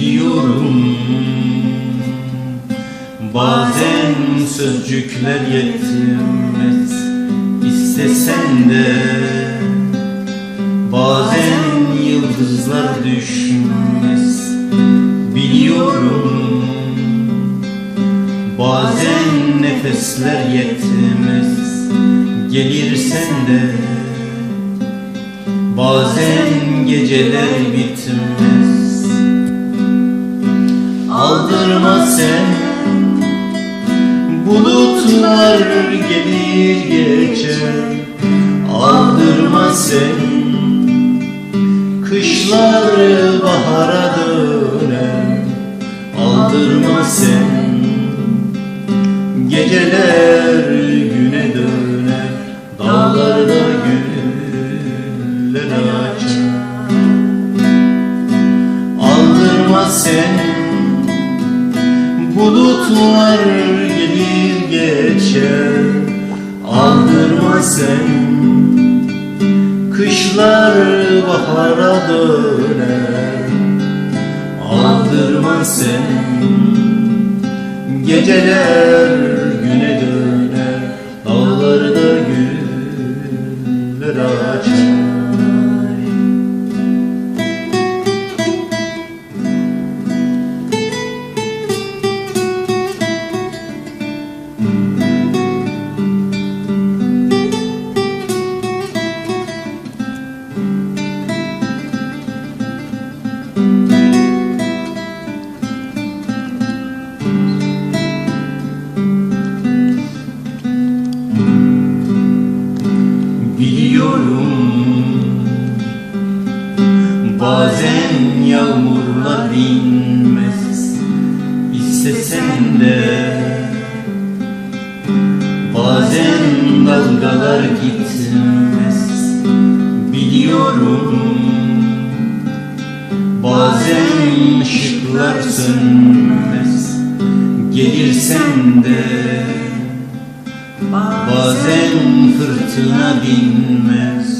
Biliyorum. Bazen sözcükler yetmez İstesen de Bazen yıldızlar düşmez Biliyorum. Bazen nefesler yetmez Gelirsen de Bazen geceler bitmez Aldırma sen. Bulutlar gelir geçer. Aldırma sen. Kışlar bahara döner. Aldırma sen. Geceler güne döner. Dağlarda güller açar. Aldırma sen Bulutlar gelir geçer. Aldırma sen. Kışlar bahara döner. Aldırma sen. Geceler Bazen yağmurlar dinmez İstesen de Bazen dalgalar gitmez Biliyorum. Bazen ışıklar sönmez Gelirsen de Bazen fırtına dinmez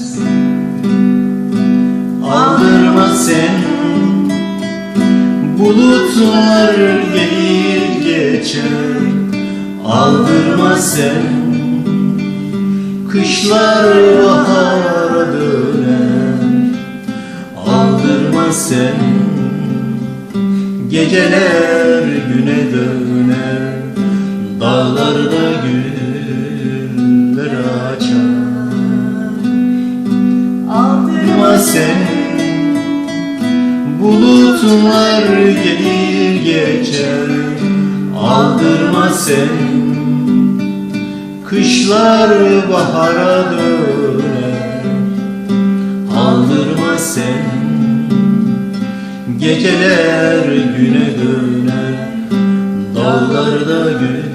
Bulutlar gelir geçer. Aldırma sen Kışlar bahara döner. Aldırma sen Geceler güne döner. Dağlarda güller açar. Aldırma sen Bulutlar gelir geçer Aldırma sen Kışlar bahara döner Aldırma sen Geceler güne döner Dağlarda güller